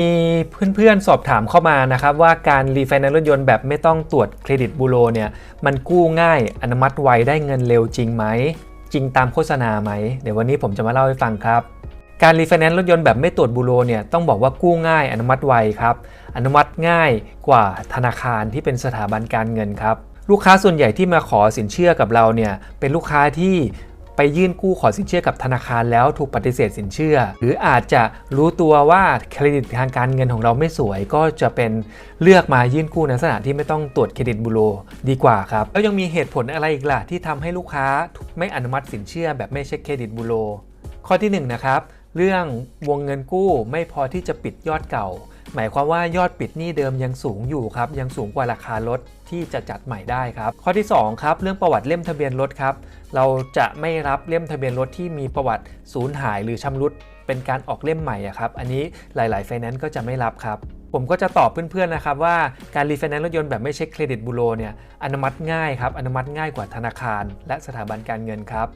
มีเพื่อนๆสอบถามเข้ามานะครับว่าการรีไฟแนนซ์รถยนต์แบบไม่ต้องตรวจเครดิตบูโรเนี่ยมันกู้ง่ายอนุมัติไวได้เงินเร็วจริงไหม จริงตามโฆษณาไหม เดี๋ยววันนี้ผมจะมาเล่าให้ฟังครับ การรีไฟแนนซ์รถยนต์แบบไม่ตรวจบูโรเนี่ยต้องบอกว่ากู้ง่ายอนุมัติไวครับ อนุมัติง่ายกว่าธนาคารที่เป็นสถาบันการเงินครับลูกค้าส่วนใหญ่ที่มาขอสินเชื่อกับเราเนี่ยเป็นลูกค้าที่ ไปยื่นกู้ขอสินเชื่อกับธนาคารแล้วถูกปฏิเสธสินเชื่อ หรืออาจจะรู้ตัวว่าเครดิตทางการเงินของเราไม่สวย ก็จะเป็นเลือกมายื่นกู้ในลักษณะที่ไม่ต้องตรวจเครดิตบูโรดีกว่าครับ แล้วยังมีเหตุผลอะไรอีกล่ะที่ทำให้ลูกค้าไม่อนุมัติสินเชื่อแบบไม่เช็คเครดิตบูโรข้อที่1นะครับเรื่องวงเงินกู้ไม่พอที่จะปิดยอดเก่า หมายความว่ายอดปิดหนี้เดิมยังสูงอยู่ครับยังสูงกว่าราคารถที่จะจัดใหม่ได้ครับ ข้อที่ 2 ครับ เรื่องประวัติเล่มทะเบียนรถครับ เราจะไม่รับเล่มทะเบียนรถที่มีประวัติสูญหายหรือชำรุด เป็นการออกเล่มใหม่อะครับ อันนี้หลาย ๆ ไฟแนนซ์ก็จะไม่รับครับ ผมก็จะตอบเพื่อน ๆ นะครับว่าการรีไฟแนนซ์รถยนต์แบบไม่เช็คเครดิตบูโรเนี่ยอนุมัติง่ายครับอนุมัติง่ายกว่าธนาคาร และสถาบันการเงินครับ